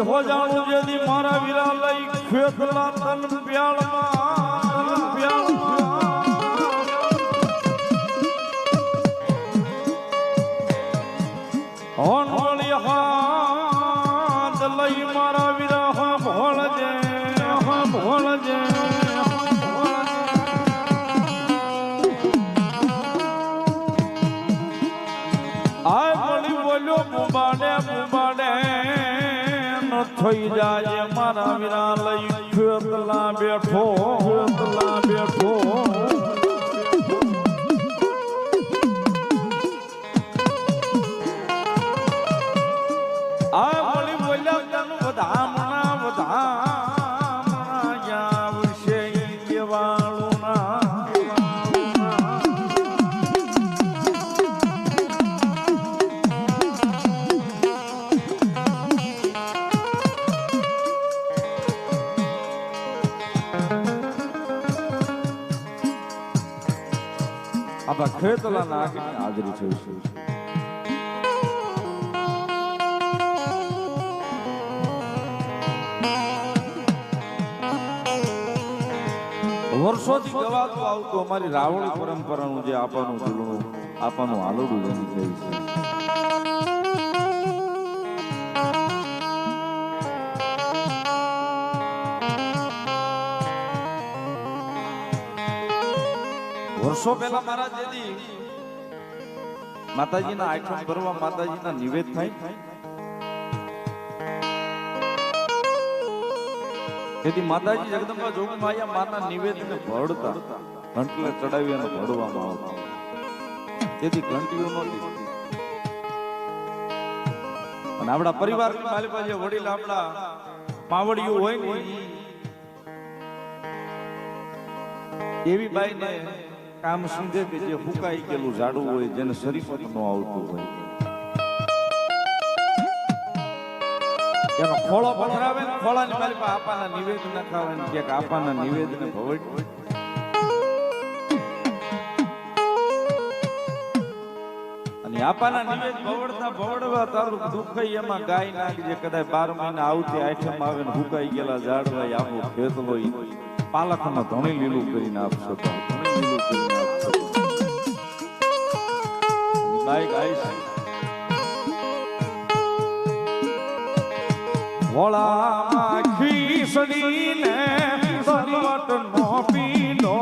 હો જાણું જેથી મારા વિરા લઈ ખેતલા તન પ્યાળમાં પ્યાળમાં. થઈ જાય મારા વીરા લઈ ખેતલા બેઠો ખેતલા ખેતલા નાગની હાજરી છે. વર્ષોથી ગવાતું આવતું અમારી રાવણ પરંપરાનું જે આપવાનું ઝૂલણું આપવાનું આલોડું બની ગયું છે. વર્ષો પહેલા મારા જેદી માતાજીના આઠમ ભરવા માતાજીના નિવેદ થાય. તેથી માતાજી જગદંબા જોગમાયા માના નિવેદને ભળતા ઘંટલે ચડાવી અને ભળવામાં આવતા. તેથી ઘંટીઓ નહોતી. અને આપણા પરિવારની માલિકા વડીલ આપણા માવડીઓ હોય ને એવી બાઈને કામ સમજે કે જે ફૂકાઈ ગયેલું ઝાડું હોય, જેને શરીફત ન આવતું હોય. એનો ખોળો પધરાવે ને આપાના અને આપાના નિવેદ ભવડતા ભવડવા તારું એમાં ગાય નાખજે કદાચ બાર મહિના આવતી આઈટમ આવે ને હુકાઈ ગયેલા ઝાડવા આખો ખેતલો પાલખમાં ધણી લીલું કરીને આપશો તો. ગાય ગાય છે વળામાં ખીસડીને સલવટ નો પીડો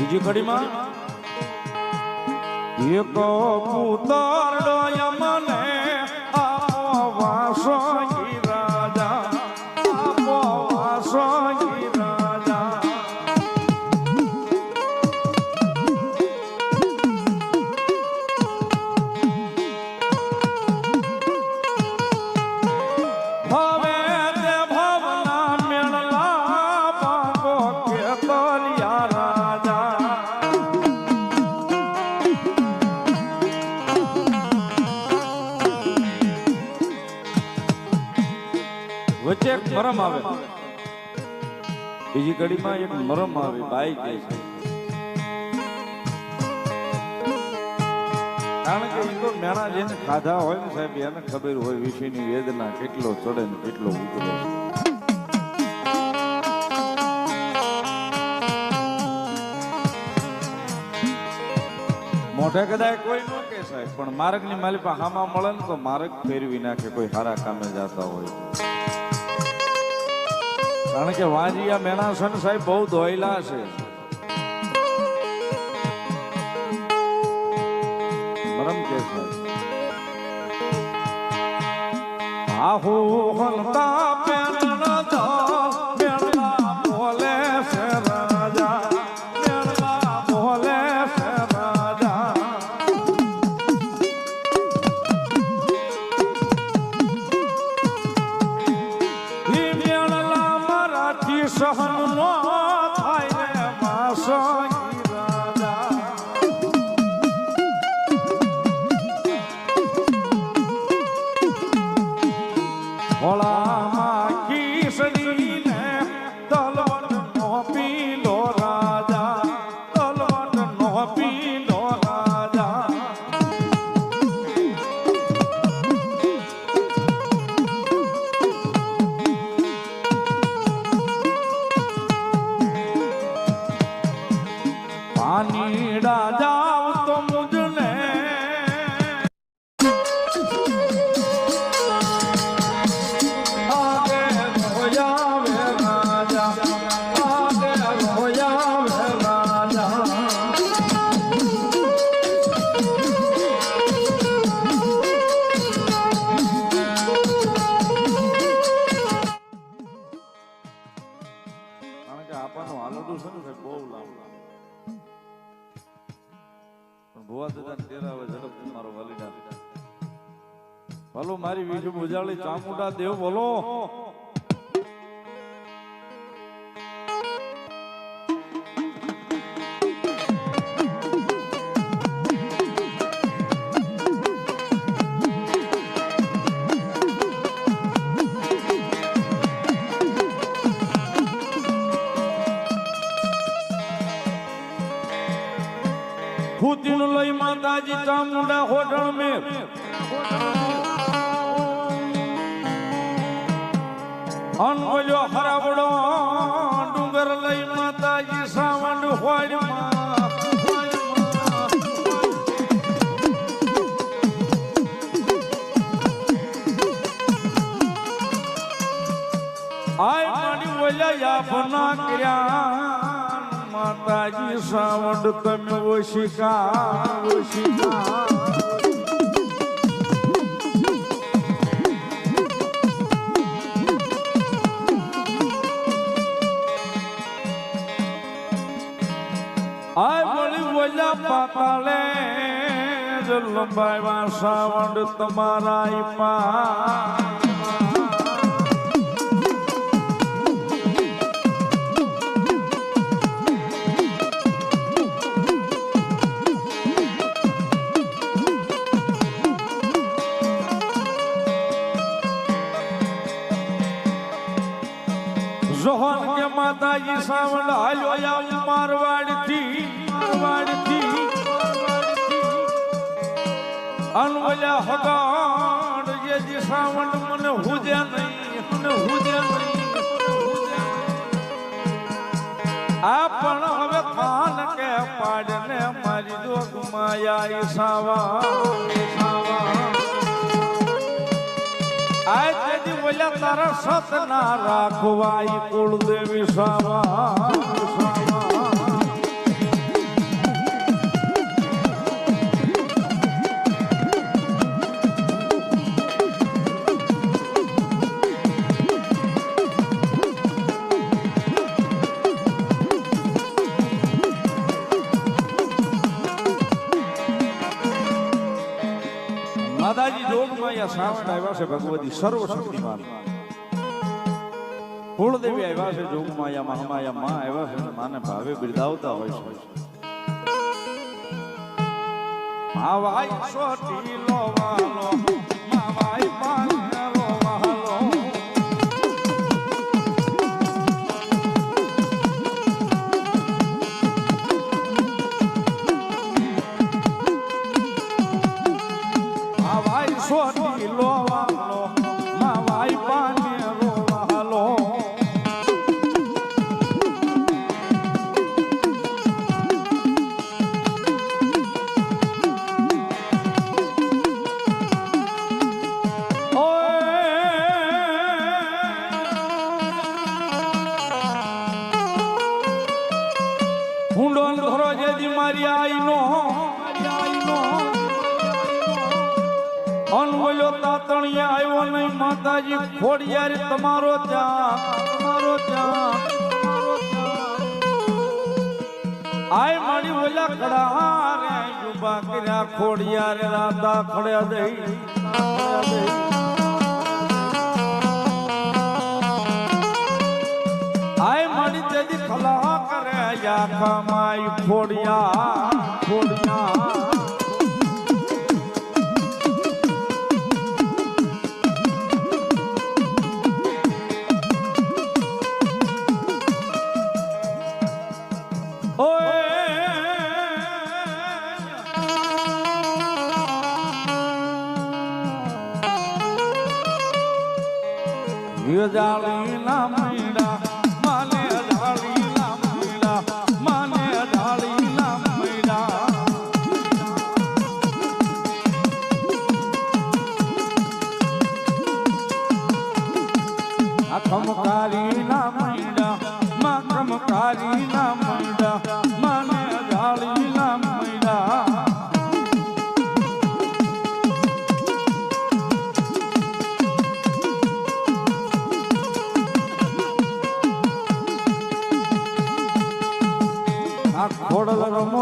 બીજી કડીમાં એક પુતરડો યમને બીજી કડીમાં એક મરમ આવે, બાઈ કહે છે. કારણ કે એ તો મેણા જેને ખાધા હોય ને સાહેબ, એને ખબર હોય વિષયની વેદના કેટલો ચડે ને કેટલો ઉતરે. મોઢે કદાચ કોઈ ન કે સાહેબ, પણ માર્ગની માલિક હામાં મળે ને તો માર્ગ ફેરવી નાખે, કોઈ સારા કામે જતા હોય. કારણ કે વાંજિયા મેણાસન સાહેબ બહુ ધોયેલા છે. મરમ કે છે આહુ હલતા ચામુંડા દેવ બોલો. ખુદીનું લઈ માતાજી ચામુંડા હોટલ મેં. અનવલ્યો હરાવડો, ડુંગર લઈ માતાજી સાવંડ હોડમાં આય માડી ઓલ્યા યાફના કર્યા. માતાજી સાવંડ તમે ઓશિકા ઓશિકા. આય બોલી બોલ્યા પાતાળે જ લંબાવ્યા સાવંડ તમારા પા જોહન કે માતાજી સાવંડ હાલ્યો આવું અનવલ્યા હગાડ જે સાવંડ મને હુજે નહીં, મને હુજે નહીં આ પણ હવે કાન કે પાડને મારી જોગ માયા ઈસાવા તેજી બોલ્યા તારા સત ના રાખવા ઈ કુળદેવી સાવા સાવા. જોગમાં આવ્યા છે ભગવતી સર્વશક્તિમાન કુળદેવી આવ્યા છે જોગમાં અહીંયા મહામાયા, માં આવ્યા છે માને ભાવે બિરદાવતા હોય છે. માવાઈ સોટી લોવાલો માવાઈ પાને લોવાલો મારી આઈનો અનવલ્યો તાતણિયા આવ્યો નહીં, માતાજી, ખોડિયાર તમારો ત્યાં તમારો ત્યાં. આય મારી ઓલા કડા રે જુબા કર્યા, ખોડિયાર રાધા ખડ્યા દઈ કરે યાખા ફોડિયા ખોડિયા. ಕೊಡಲರ ಮೋ